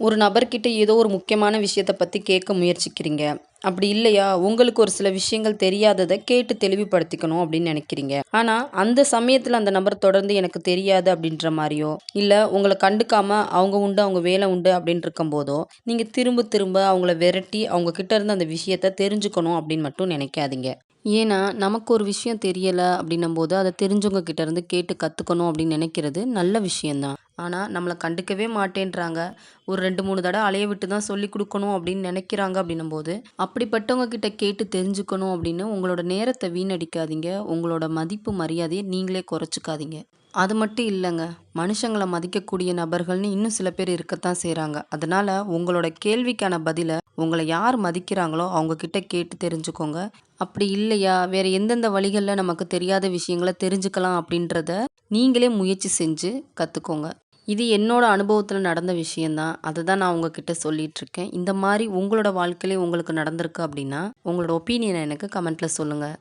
ஒரு நபர்கிட்ட ஏதோ ஒரு முக்கியமான விஷயத்தை பற்றி கேட்க முயற்சிக்கிறீங்க. அப்படி இல்லையா? உங்களுக்கு ஒரு சில விஷயங்கள் தெரியாததை கேட்டு தெளிவுபடுத்திக்கணும் அப்படின்னு நினைக்கிறீங்க. ஆனால் அந்த சமயத்தில் அந்த நபர் தொடர்ந்து எனக்கு தெரியாது அப்படின்ற மாதிரியோ இல்லை உங்களை கண்டுக்காம அவங்க உண்டு அவங்க வேலை உண்டு அப்படின்னு இருக்கும்போதோ நீங்கள் திரும்ப திரும்ப அவங்கள விரட்டி அவங்க கிட்ட இருந்து அந்த விஷயத்த தெரிஞ்சுக்கணும் அப்படின்னு மட்டும் நினைக்காதீங்க. ஏன்னா நமக்கு ஒரு விஷயம் தெரியலை அப்படின்னும் போது அதை தெரிஞ்சவங்க கிட்டேருந்து கேட்டு கற்றுக்கணும் அப்படின்னு நினைக்கிறது நல்ல விஷயந்தான் ஆனால் நம்மளை கண்டுக்கவே மாட்டேன்றாங்க. ஒரு ரெண்டு மூணு தடவை அலைய விட்டு தான் சொல்லி கொடுக்கணும் அப்படின்னு நினைக்கிறாங்க அப்படின்னும் போது அப்படிப்பட்டவங்க கிட்ட கேட்டு தெரிஞ்சுக்கணும் அப்படின்னு உங்களோட நேரத்தை வீணடிக்காதீங்க. உங்களோட மதிப்பு மரியாதையை நீங்களே குறைச்சிக்காதீங்க. அது மட்டும் இல்லைங்க. மனுஷங்களை மதிக்கக்கூடிய நபர்கள்னு இன்னும் சில பேர் இருக்கத்தான் செய்கிறாங்க அதனால் உங்களோட கேள்விக்கான பதிலை உங்களை யார் மதிக்கிறாங்களோ அவங்க கிட்ட கேட்டு தெரிஞ்சுக்கோங்க. அப்படி இல்லையா? வேற எந்தெந்த வழிகளில் நமக்கு தெரியாத விஷயங்களை தெரிஞ்சுக்கலாம் அப்படின்றத நீங்களே முயற்சி செஞ்சு கற்றுக்கோங்க இது என்னோட அனுபவத்தில் நடந்த விஷயந்தான் அதை தான் நான் உங்ககிட்ட சொல்லிட்டு இருக்கேன் இந்த மாதிரி உங்களோட வாழ்க்கையிலே உங்களுக்கு நடந்திருக்கு அப்படின்னா உங்களோட ஒப்பீனியனை எனக்கு கமெண்ட்டில் சொல்லுங்கள்